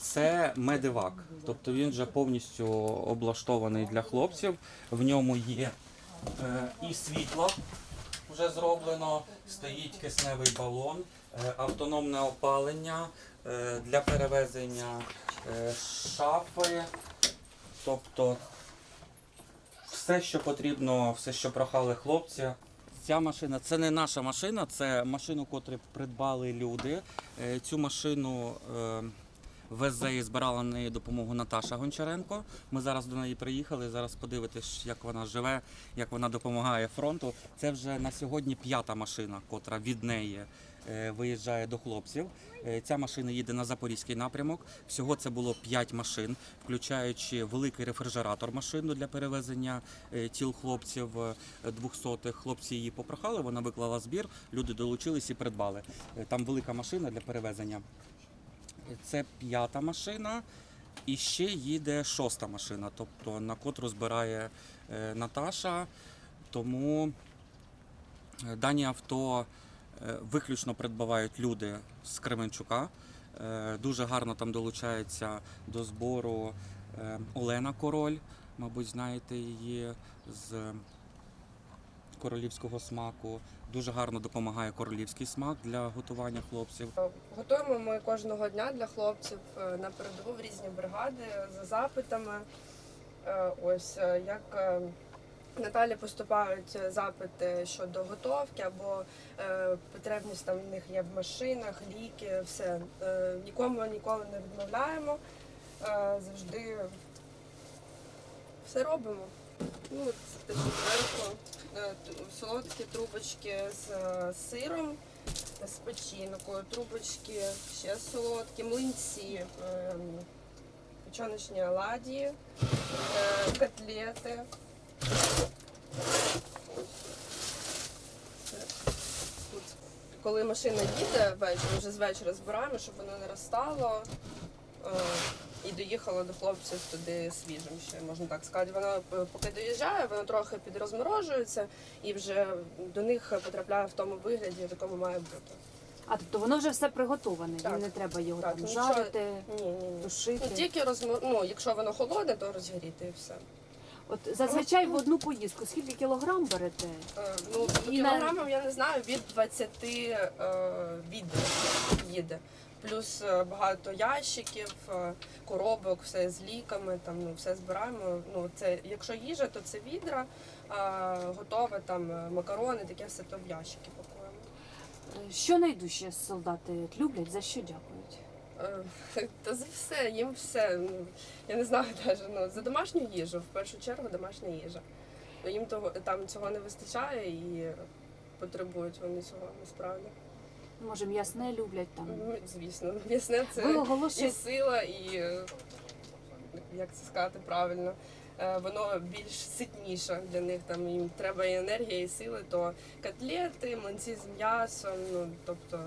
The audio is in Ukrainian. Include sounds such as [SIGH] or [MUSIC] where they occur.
Це медивак, тобто він вже повністю облаштований для хлопців. В ньому є е, і світло вже зроблено, стоїть кисневий балон, е, автономне опалення е, для перевезення шафи, тобто все, що потрібно, все, що прохали хлопці. Ця машина це не наша машина, це машину, котру придбали люди. Цю машину везе збирала на неї допомогу Наташа Гончаренко. Ми зараз до неї приїхали. Зараз подивитись, як вона живе, як вона допомагає фронту. Це вже на сьогодні п'ята машина, котра від неї е, виїжджає до хлопців. Е, Ця машина їде на запорізький напрямок. Всього це було 5 машин, включаючи великий рефрижератор машину для перевезення е, тіл хлопців 200 Хлопці її попрохали, вона виклала збір, люди долучились і придбали. Там велика машина для перевезення. Це п'ята машина. І ще їде шоста машина, тобто на котру збирає е, Наташа. Тому е, дані авто е, виключно придбавають люди з Кременчука. Дуже гарно там долучається до збору Олена Король, мабуть, знаєте її з королівського смаку. Дуже гарно допомагає королівський смак для готування хлопців. Готуємо ми кожного дня для хлопців е, на передову в різні бригади за запитами. Е, Ось е, як е, Наталі поступають запити щодо готовки або е, потребність там в них є в машинах, ліки, все. Е, Нікому ніколи не відмовляємо. Е, Завжди все робимо. Ну, от те, що зверху е, солодкі трубочки з е, сиром з печінкою, трубочки, ще солодкі, млинці, ем, печоночні оладії, е, котлети. Коли машина їде ввечері, вже з вечора збираємо, щоб воно не розстало. І доїхало до хлопців туди свіжим ще, можна так сказати. Воно е, поки доїжджає, воно трохи підрозморожується і вже до них потрапляє в тому вигляді, в якому має бути. А тобто воно вже все приготоване, Так. їм не треба його Так, там ну, жарити, Ні, ні, ні. тушити. Ну, тільки розмо... ну, якщо воно холодне, то розгріти і все. От зазвичай в одну поїздку скільки кілограм берете? Е, ну, по І на- кілограмам я не знаю, від 20 е, відер їде. Плюс е, багато ящиків, е, коробок, все з ліками, там ну все збираємо. Ну це якщо їжа, то це відра, а готове там е, макарони, таке все то в ящики пакуємо. Що найдужче солдати люблять, за що дякують? [LAUGHS] Та за все, їм все. Ну, я не знаю навіть, ну, за домашню їжу, в першу чергу домашня їжа. Їм того там цього не вистачає і потребують вони цього насправді. Може, м'ясне люблять там. Ну, Звісно, м'ясне Ви це і сила, і е, як це сказати правильно. е, Воно більш ситніше для них. Там їм треба і енергія, і сили, то котлети, млинці з м'ясом. Ну тобто